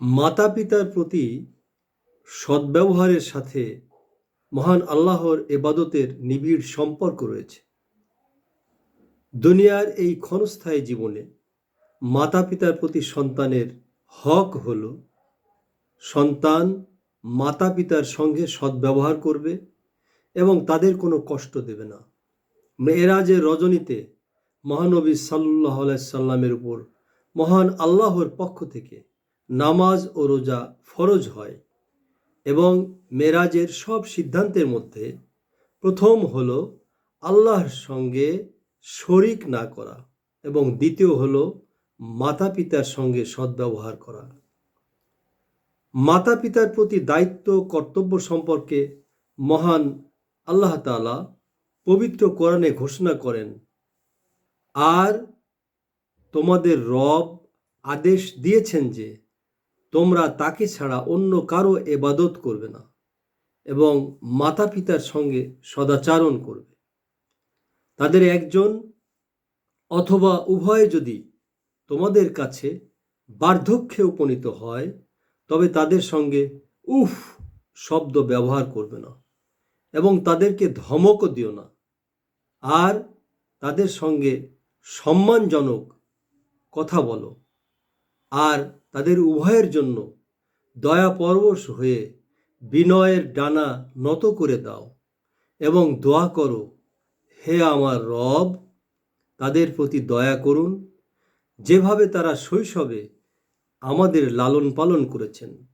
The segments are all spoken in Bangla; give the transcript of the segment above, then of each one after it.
মাতা পিতার প্রতি সদ্ব্যবহারের সাথে মহান আল্লাহর এবাদতের নিবিড় সম্পর্ক রয়েছে। দুনিয়ার এই ক্ষণস্থায়ী জীবনে মাতা পিতার প্রতি সন্তানের হক হল, সন্তান মাতা পিতার সঙ্গে সদ্ব্যবহার করবে এবং তাদের কোনো কষ্ট দেবে না। মেয়েরাজের রজনীতে মহানবী সাল্লাহ সাল্লামের উপর মহান আল্লাহর পক্ষ থেকে নামাজ ও রোজা ফরজ হয় এবং মেরাজের সব সিদ্ধান্তের মধ্যে প্রথম হল আল্লাহর সঙ্গে শরিক না করা এবং দ্বিতীয় হল মাতা পিতার সঙ্গে সদ্ব্যবহার করা। মাতা পিতার প্রতি দায়িত্ব, কর্তব্য সম্পর্কে মহান আল্লাহ তাআলা পবিত্র কোরআনে ঘোষণা করেন, আর তোমাদের রব আদেশ দিয়েছেন যে তোমরা তাকে ছাড়া অন্য কারও এবাদত করবে না এবং মাতা পিতার সঙ্গে সদাচারণ করবে। তাদের একজন অথবা উভয়ে যদি তোমাদের কাছে বার্ধক্যে উপনীত হয়, তবে তাদের সঙ্গে উফ শব্দ ব্যবহার করবে না এবং তাদেরকে ধমকও দিও না। আর তাদের সঙ্গে সম্মানজনক কথা বলো। আর তাদের উভয়ের জন্য দয়া পরবশ হয়ে বিনয়ের ডানা নত করে দাও এবং দোয়া করো, হে আমার রব, তাদের প্রতি দয়া করুন। যেভাবে তারা শৈশবে আমাদের লালন পালন করেছেন।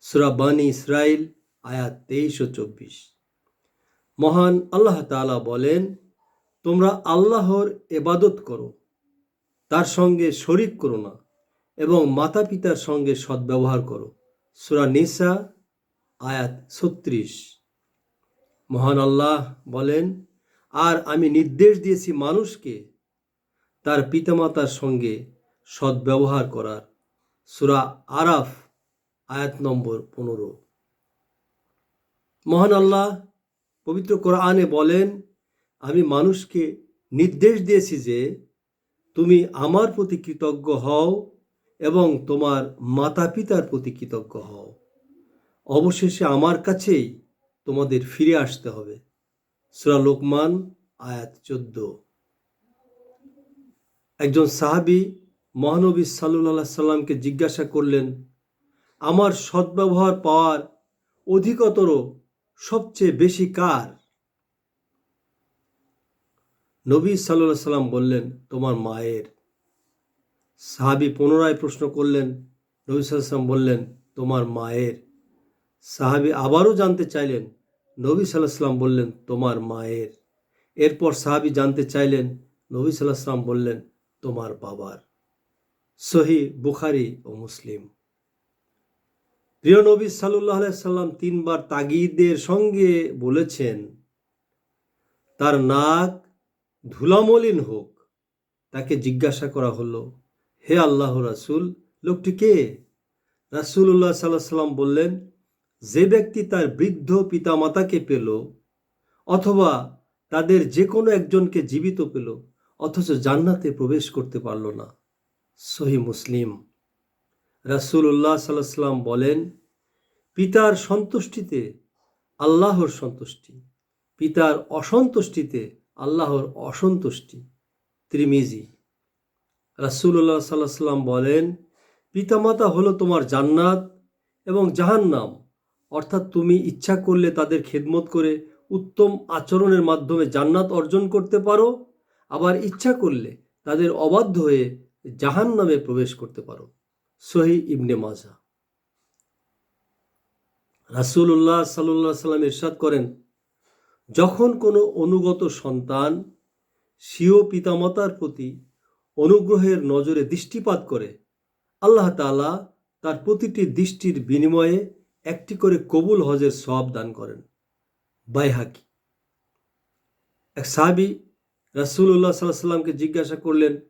সুরা বানী ইসরাইল, আয়াত তেইশ ও চব্বিশ। মহান আল্লাহ তালা বলেন, তোমরা আল্লাহর এবাদত করো, তার সঙ্গে শরিক করো না। এবং মাতা পিতার সঙ্গে সদ্ব্যবহার করো। সুরা নিসা, আয়াত ছত্রিশ। মহান আল্লাহ বলেন, আর আমি নির্দেশ দিয়েছি মানুষকে তার পিতামাতার সঙ্গে সদ্ব্যবহার করার। সুরা আরাফ, আয়াত নম্বর পনেরো। মহান আল্লাহ পবিত্র কোরআনে বলেন, আমি মানুষকে নির্দেশ দিয়েছি যে তুমি আমার প্রতি কৃতজ্ঞ হও এবং তোমার মাতা পিতার প্রতি কৃতজ্ঞ হও। অবশেষে আমার কাছেই তোমাদের ফিরে আসতে হবে। সুরা লোকমান, আয়াত চোদ্দ। একজন সাহাবি মহানবী সাল্লাহ সাল্লামকে জিজ্ঞাসা করলেন, আমার সদ্ব্যবহার পাওয়ার অধিকতর সবচেয়ে বেশি কার? নবী সাল্লাহ সাল্লাম বললেন, তোমার মায়ের। সাহাবি পুনরায় প্রশ্ন করলেন, নবী সাল্লাম বললেন, তোমার মায়ের। সাহাবি আবারও জানতে চাইলেন, নবী সাল্লাহ সাল্লাম বললেন, তোমার মায়ের। এরপর সাহাবি জানতে চাইলেন, নবী সাল্লাহ সাল্লাম বললেন, তোমার বাবার। সহি বুখারি ও মুসলিম। প্রিয় নবী সাল্লাহ সাল্লাম তিনবার তাগিদের সঙ্গে বলেছেন, তার নাক ধুলামলিন হোক। তাকে জিজ্ঞাসা করা হলো হে আল্লাহ রাসুল, লোকটি কে? রাসুল্লাহ সাল্লাহ সাল্লাম বললেন, যে ব্যক্তি তার বৃদ্ধ পিতামাতাকে পেল, অথবা তাদের যে কোনো একজনকে জীবিত পেল, অথচ জান্নাতে প্রবেশ করতে পারল না। সহি মুসলিম। রাসুল্লাহ সাল্লাহ সাল্লাম বলেন, পিতার সন্তুষ্টিতে আল্লাহর সন্তুষ্টি, পিতার অসন্তুষ্টিতে আল্লাহর অসন্তুষ্টি। ত্রিমিজি। রাসুল্লাহ সাল্লাহ সাল্লাম বলেন, পিতামাতা হলো তোমার জান্নাত এবং জাহান্নাম। অর্থাৎ তুমি ইচ্ছা করলে তাদের খেদমত করে উত্তম আচরণের মাধ্যমে জান্নাত অর্জন করতে পারো, আবার ইচ্ছা করলে তাদের অবাধ্য হয়ে জাহান নামে প্রবেশ করতে পারো। সহি ইবনে মাজা রাসুল্লাহ সাল্লাহ সাল্লাম ইরশাদ করেন, যখন কোনো অনুগত সন্তান স্বীয় পিতামাতার প্রতি অনুগ্রহের নজরে দৃষ্টিপাত করে। আল্লাহ তালা তার প্রতিটি দৃষ্টির বিনিময়ে একটি করে কবুল হজের সব দান করেন। বাইহাকি। এক সাহাবি রাসুল্লাহ সাল্লাহ সাল্লামকে জিজ্ঞাসা করলেন,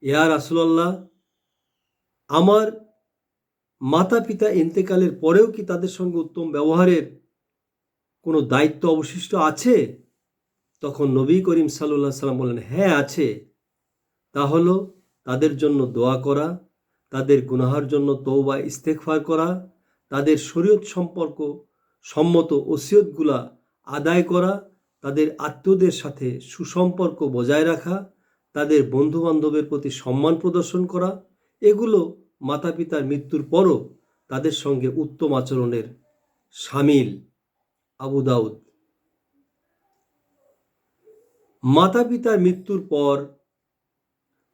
ইয়া রাসুলাল্লাহ, আমার মাতা পিতা ইন্তেকালের পরেও কি তাদের সঙ্গে উত্তম ব্যবহারের কোনো দায়িত্ব অবশিষ্ট আছে? তখন নবী করিম সাল্লাহ সাল্লাম বললেন হ্যাঁ আছে। তা হলো তাদের জন্য দোয়া করা, তাদের গুনাহার জন্য তৌবা ইস্তেকফার করা, তাদের শরীয়ত সম্পর্ক সম্মত ওসিয়তগুলা আদায় করা, তাদের আত্মীয়দের সাথে সুসম্পর্ক বজায় রাখা, তাদের বন্ধু বান্ধবের প্রতি সম্মান প্রদর্শন করা, এগুলো মাতা পিতার মৃত্যুর পরও তাদের সঙ্গে উত্তম আচরণের সামিল। আবু দাউদ। মাতা পিতার মৃত্যুর পর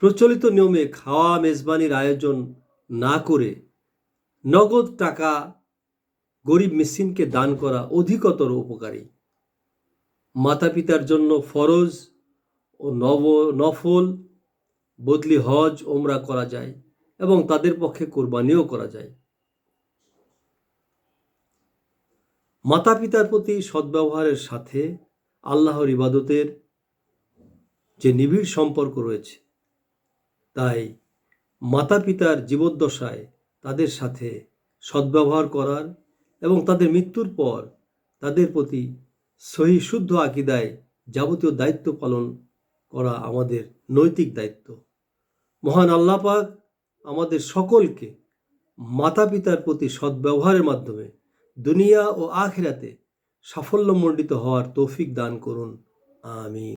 প্রচলিত নিয়মে খাওয়া মেজবানির আয়োজন না করে নগদ টাকা গরিব মিসকিনকে দান করা অধিকতর উপকারী। মাতা পিতার জন্য ফরজ ও নব, নফল বদলি হজ ওমরা করা যায় এবং তাদের পক্ষে কোরবানিও করা যায়। মাতা পিতার প্রতি সদ্ব্যবহারের সাথে আল্লাহর ইবাদতের যে নিবিড় সম্পর্ক রয়েছে তাই মাতা পিতার জীবদ্দশায় তাদের সাথে সদ্ব্যবহার করার এবং তাদের মৃত্যুর পর তাদের প্রতি সহি শুদ্ধ আকিদায় যাবতীয় দায়িত্ব পালন করা আমাদের নৈতিক দায়িত্ব। মহান আল্লাহ পাক আমাদের সকলকে মাতা পিতার প্রতি সদ্ব্যবহারের মাধ্যমে দুনিয়া ও আখেরাতে সাফল্যমণ্ডিত হওয়ার তৌফিক দান করুন। আমি